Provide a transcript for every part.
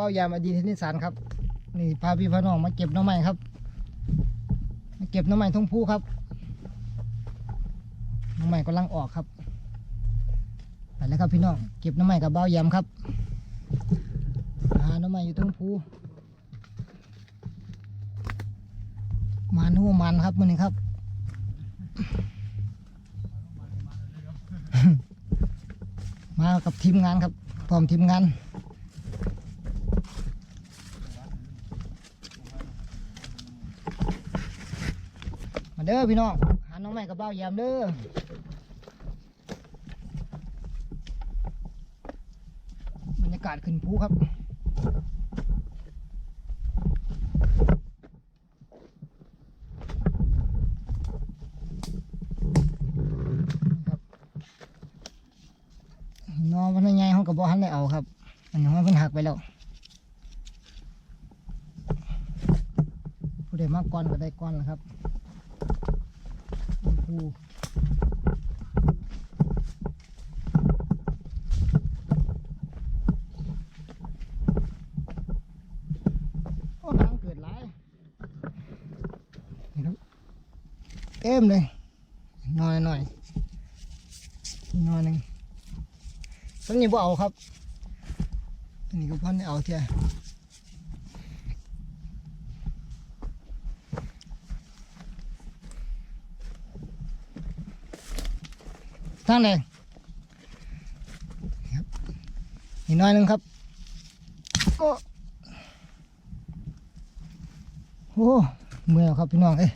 บเบ้ายามอดีตนิสานครับ นี่พาพี่พาน้องมาเก็บน้ำใหม่ครับ มาเก็บน้ำใหม่ทุ่งผู้ครับน้ำใหม่กำลังออกครับ ไปแล้วครับพี่น้อง เก็บน้ำใหม่กับเบ้ายามครับหาน้ำใหม่อยู่ทุ่งผู้มันหัวมันครับมือนี้ครับมากับทีมงานครับพร้อมทีมงาน มาเด้อพี่น้องหาน้องใหม่กับเบ้ายามเด้อบรรยากาศขึ้นภูครับครับน้องวันใหญ่เขากับบ่ทันได้เอาครับ อันนี้มันเพิ่นหักไปแล้ว ผู้ใดมากก้อนก็ได้ก้อนแล้วครับ ภูโอ้น้ำเกิดหลายนี่ครับเอ็มเลยน้อยหน่อยน้อยหนึ่งต้นนี้บ่เอาครับต้นนี้ก็พันเอาเท่า ทางไหนครับอีกน้อยหนึงครับโอ้โหเมื่อยครับพี่น้องเอ้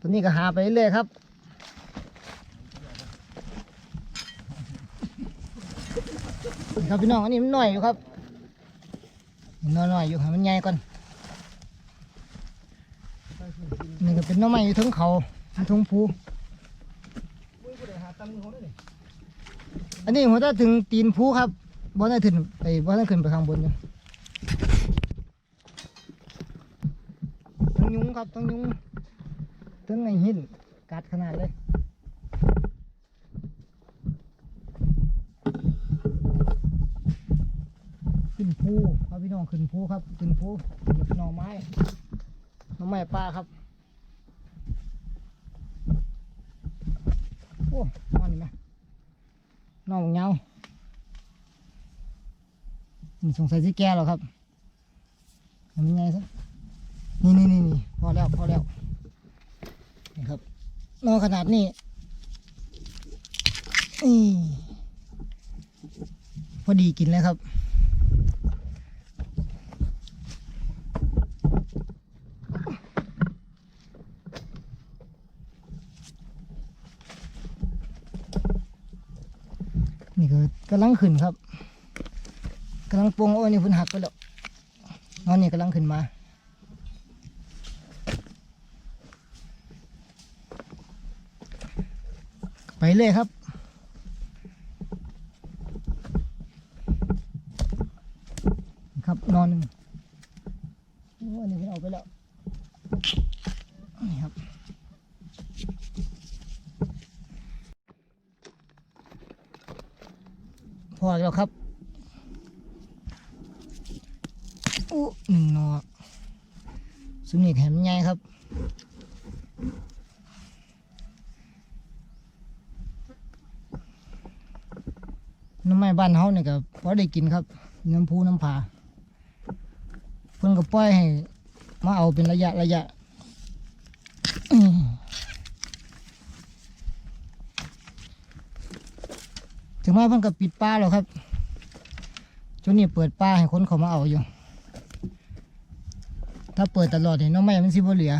ตัวนี้ก็หาไปเรื่อยครับครับพี่น้องอันนี้มันหน่อยอยู่ครับนน้อยๆอยู่ให้มันใหญ่ก่อน นี่ก็เป็นน้องไม้อยู่เทั้งเขาทั้งภูอันนี้หัวตาถึงตีนภูครับบ่ได้ถึงไปบ่ได้ขึ้นไปข้างบนอยู่ทั้งยุงครับทั้งยุงทั้งไอหินกัดขนาดเลยขึ้นภูครับพี่น้องขึ้นภูครับขึ้นภูเก็บหน่อไม้หน้องไม้ปลาครับ โอ้นอนนี่ไหมนอนเงาสงสัยที่แก่แล้วครับทำยังไงซะนี่นี่นี่นี่พอแล้วพอแล้วนี่ครับนอนขนาดนี้นี่พอดีกินแล้วครับ นี่ กำลังขึ้นครับกำลังปวงโอ้ยนี่พุ่นหักไปแล้วนอนนี่กำลังขึ้นมาไปเลยครับนอนหนึ่งโอ้อันนี้เพิ่นเอาไปแล้วนี่ครับ พอแล้วครับอู้หนึ่งหนอ สุนีแหมใหญ่ครับน้ำไม้บ้านเฮาเนี่ยก็พอได้กินครับ น้ำพูน้ำผาเพิ่นก็ปล่อยให้มาเอาเป็นระยะระยะถึงว่าเพิ่นก็ปิดป้าแล้วครับช่วงนี้เปิดป้าให้คนเขามาเอาอยู่ ถ้าเปิดตลอดเนี่ยน้องไม้มันสิบ่เหลือ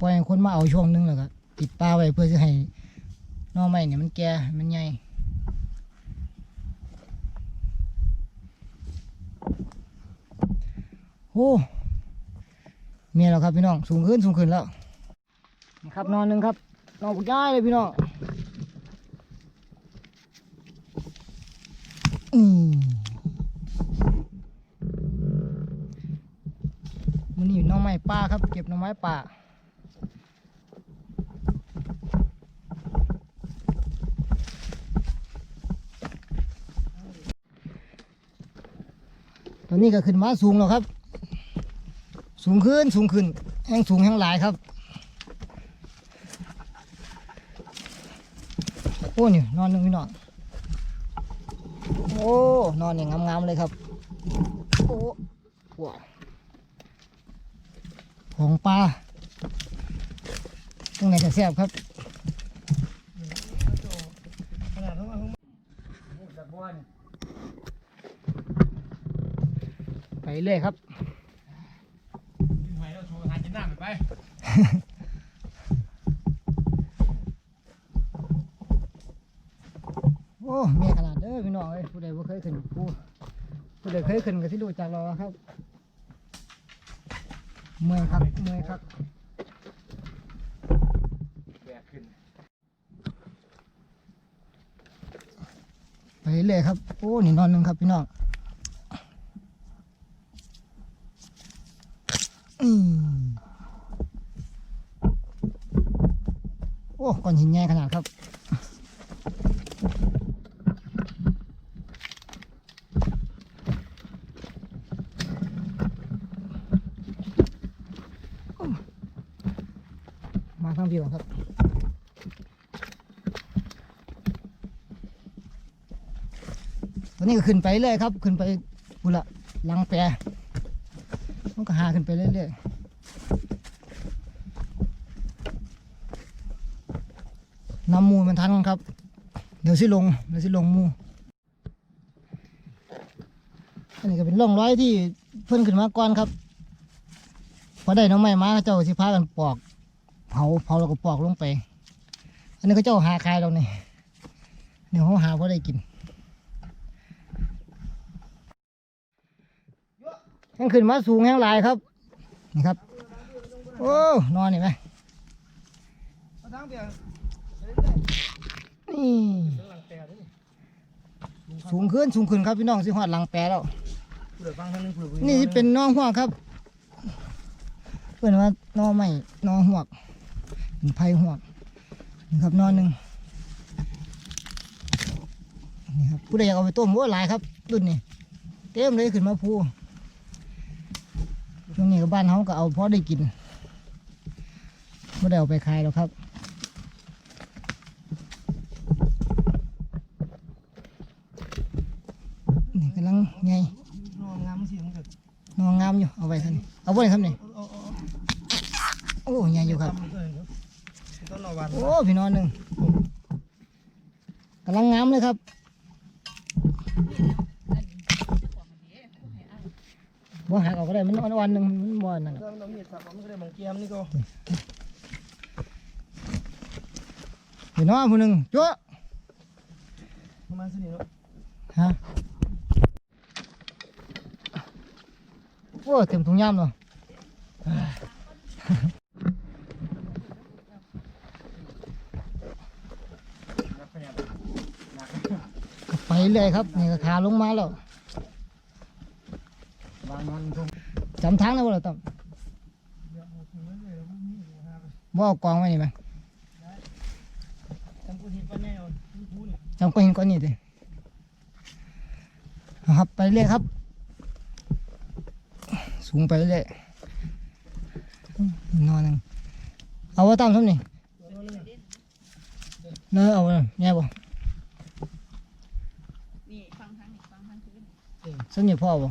ปล่อยให้คนมาเอาช่วงหนึงแล้วก็ปิดป้าไว้เพื่อจะให้น้องไม้เนี่ยมันแก่มันใหญ่โอ้เมียแล้วครับพี่น้องสูงขึ้นสูงขึ้นแล้วนี่ครับนอนหนึ่งครับนอนบุกย้ายเลยพี่น้องอืม ป่าครับ เก็บหน่อไม้ป่า ตอนนี้ก็ขึ้นมาสูงแล้วครับ สูงขึ้นสูงขึ้นแห้งสูงแห้งหลายครับ โอ้นี่นอนหนึงพี่นอนโอ้ นอนอย่างงามๆเลยครับ โอ้ว้าว ของปลาตรงไหนจะแซ่บครับขนาดนั้นมันจากบ้านไปเรื่อยครับกินหอยแล้วโชว์ทานกินน้ำไปโอ้เมียขนาดเด้อพี่น้องเอ้ยผู้ใดบ่เคยขึ้นผู้ผู้ใดเคยขึ้นก็ที่รู้จักเราครับ เมื่อยครับเมื่อยครับแบกขึ้น ไปเรื่อยครับ โอ้นี่นอนหนึ่งครับพี่น้องอืมโอ้ก้อนหินใหญ่ขนาดครับ มาทางพี่ก่อนครับ ตอนนี้ก็ ขึ้นไปเรื่อยครับ ขึ้นไปบุละลังแปรมันก็หาขึ้นไปเรื่อยๆนำมูมันทันครับ เดี๋ยวสิลงเดี๋ยวสิลงมูอันนี้ก็เป็นร่องร้อยที่เพิ่นขึ้นมาก่อนครับพอได้น้องไม้มาเจ้าสิพากันปอก เผาเผาแล้วก็ปอกลงไป อันนี้ก็เจ้าหาคายเราเนี่ยเดี๋ยวเขาหาพอได้กิน แห้งขึ้นมาสูงแห้งลายครับ นี่ครับ โอ้นอนเห็นไหมนี่สูงขึ้นสูงขึ้นครับพี่น้องสิหอดหลังแปรแล้วผู้เดือดฟังท่านนึงผู้เดือดนี่เป็นน้องหวครับ เพื่อนว่าน้องใหม่น้องหวเป็นไผ่หวนี่ครับนอนหนึ่งนี่ครับผู้ใดอยากเอาไปต้มว่าหลายครับรุ่นนี้เต็มเลยขึ้นมาพู นี้ก็บ้านเขาก็เอาพอได้กินไม่ได้เอาไปขายหรอกครับนี่กำลังไงนอนงามสิมันก็นอนงามอยู่เอาไว้ครับนี่เอาไว้ครับนี่โอ้ใหญ่อยู่ครับโอ้พี่นอนหนึ่งกำลังงามเลยครับ บ่หักออกก็ได้มันอ่อนวันหนึ่งมันบ่อนนั่นเราเรามีสับมันก็ได้มองเกียมนี่ก็พี่น้องผู้หนึ่งจ้วประมาณสิเนาะฮะโอ้เต็มถุงยามเนาะไปเลยครับนี่ก็ขาลงมาแล้วบางมันตรง จำทางได้บ่ล่ะตั้มบ่เอากองไว้นี่ไหมจำกูหินป้าแน่นผู้นี่จำก็เห็นก้อนนี้ดิเอาครับไปเรื่อยครับ สูงไปเรื่อยอืมนอนหนึ่งเอาว่าตามทำนี่เนื้อเอาเลยแง่บ่นี่ฟังทางนี่ฟังทางคืนสนิทพ่อบ่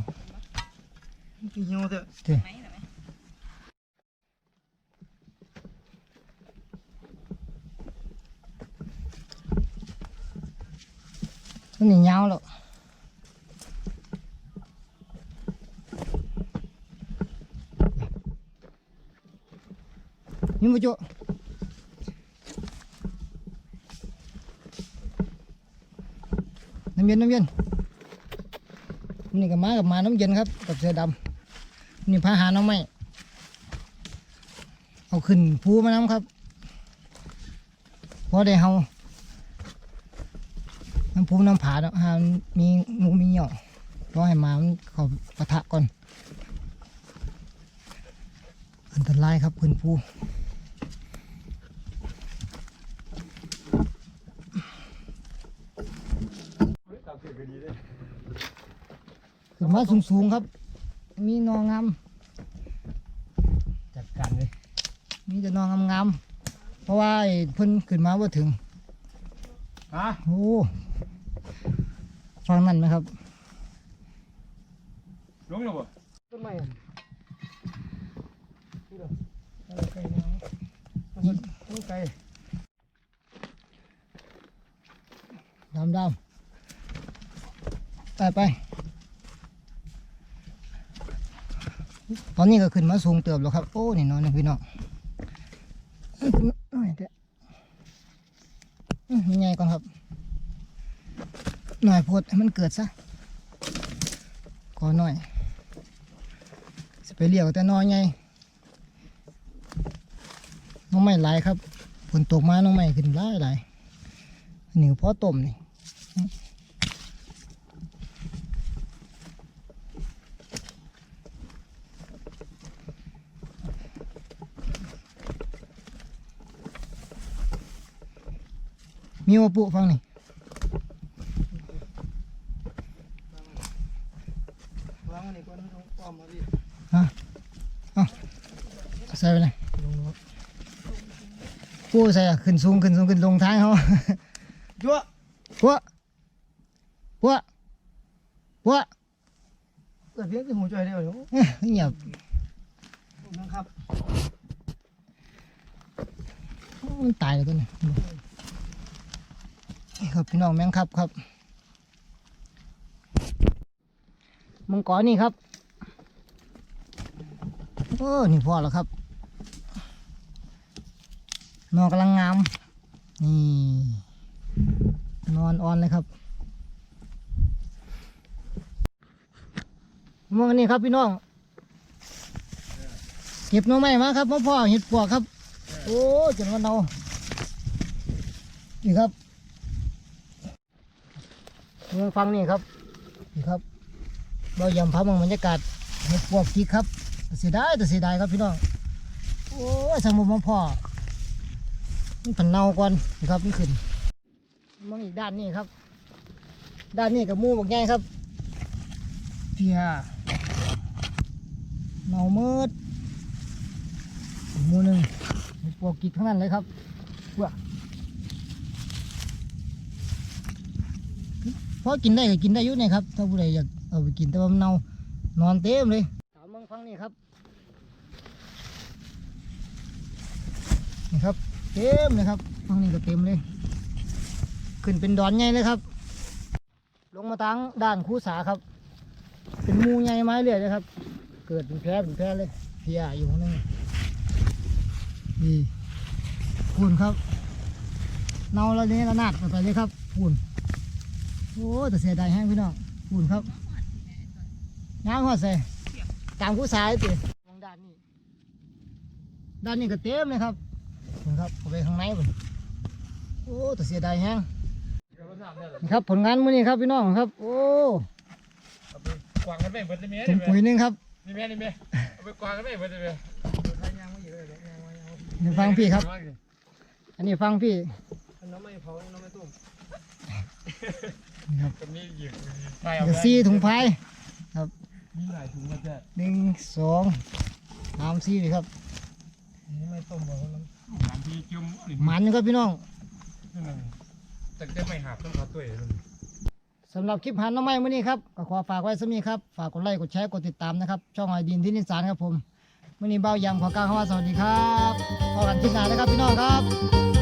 กินเหี่ยวเถอะไหมเหรอไหมสนิทยาวแล้วนี่มาจุน้ำเย็นน้ำเย็นนี่กับม้ากับมาน้ำเย็นครับกับเสือดำ นี่พาหาน้องไม้เอาขึ้นภูมาน้ำครับพอได้เฮาน้ำภูน้ำผาเนาะหามีงูมีเหยี่ยวรอให้มามันเขาปะทะก่อน อันตรายครับขึ้นภูขึ้นมาสูงๆครับ มีหนองงามจัดการเลยมีแต่หนองงามๆเพราะว่าไอ้เพิ่นขึ้นมาว่าถึงฮะโอ้ฟังนั่นไหมครับลงแล้วบ่ต้นไม้ไก่เนี่ยมันไก่ดำดำไปไป ตอนนี้ก็ขึ้นมาสูงเติบแล้วครับ โอ้นี่นอนนี่พี่น้องเอ้ยน้อยเถอะอื้อยไงก่อนครับ หน่อยพดให้มันเกิดซะก่อนหน่อยจะไปเลี้ยวแต่น้อยไงน้องไม่หลายครับฝนตกมาน้องไม่ขึ้นหลายหลายหนิวพอต้มนี่ มีว่าปุฟังนี่วางนี่ก่อนอ้อมมาดิใส่ไปเลยปูใส่อะขึ้นสูงขึ้นสูงขึ้นลงท้ายเขายั่วปัวปัวปัวเปิดเพียงที่หูใจเดียวเดี๋ยวเอ้ยเงียบนะครับมันตายแล้วตัวนี้ นี่ครับพี่น้องแมงครับครับมังกรนี่ครับโอ้นี่พอแล้วครับนอนกำลังงาม นี่นอนอ่อนเลยครับมองนี่ครับพี่น้องเก็บน้องไม้มาครับพ่อพ่อเห็ดปวกครับ โอ้จนวันเอานี่ครับ ฟังนี่ครับนี่ครับเรายำพับมองบรรยากาศเห็ดปวกจีครับเสียดายแต่เสียดายครับพี่น้องโอ้ยสมุนพ่อมันผันเน่าก่อนนี่ครับมันขึ้นมองอีกด้านนี้ครับ ด้านนี้กับมูบอกไงครับเพียเน่ามิดมูหนึ่งเห็ดปวกกิกทั้งนั้นเลยครับเพื่อ อกินได้ก็กินได้อยุ่นี่ครับ ถ้าผู้ใดอยากเอาไปกินแต่ว่ามันเน่านอนเต็มเลยถามเมืองฟังนี่ครับนี่ครับ เต็มเลยครับฟังนี้ก็เต็มเลย ขึ้นเป็นดอนใหญ่เลยครับ ลงมาทางด้านคูสาครับ เป็นมูใหญ่ไม้เรื่อยเลยครับ เกิดเป็นแพร่เป็นแพร่เลยเพียอยู่ข้างในนี่คุณครับเนาแล้วนี้ระนาดไปเลยครับคุณ โอ้แต่เสียดายแห้งพี่น้องคุณครับง้างหัวใส่ตามคูสาเลยติมองด้านนี้ด้านนี้ก็เต็มเลยครับคุณครับเอาไปข้างในผมโอ้แต่เสียดายแห้งเดี๋ยวรถน้ำเนี่ยนี่ครับผลงานมื้อนี้ครับพี่น้องครับ โอ้เอาไปกวางกันไปเบิดเลยแม่ถุงปุ๋ยหนึงครับนี่แม่นี่แม่เอาไปกวางกันไปเบิดเลยแม่ทางยางไม่อยู่เลยเดี๋ยวยางไม่เอานี่ฟังพี่ครับ อันนี้ฟังพี่น้ำไม่เผาน้ำไม่ต้มนี่ ครับตรงนี้หยิบไฟเอาเดี๋ยวไว้ซีถุงพายมีหลายถุงมาจ้ะหนึ่งสองสามสี่เลยครับนี่ไม่ต้มบอกว่าน้ำน้ำที่จุ่มหรือหมันอยู่ครับพี่น้องนั่นน่ะแต่แต่ไม่หาบต้องเขาตัวเองสำหรับคลิปหันน้องไม้มื้อนี้ครับก็ขอฝากไว้สมีครับฝากกดไลค์กดแชร์กดติดตามนะครับช่องไอดินที่นิสานครับผมมื้อนี้เบ้ายำขอกล่าวคำว่าสวัสดีครับพบกันคลิปหน้านะครับพี่น้องครับ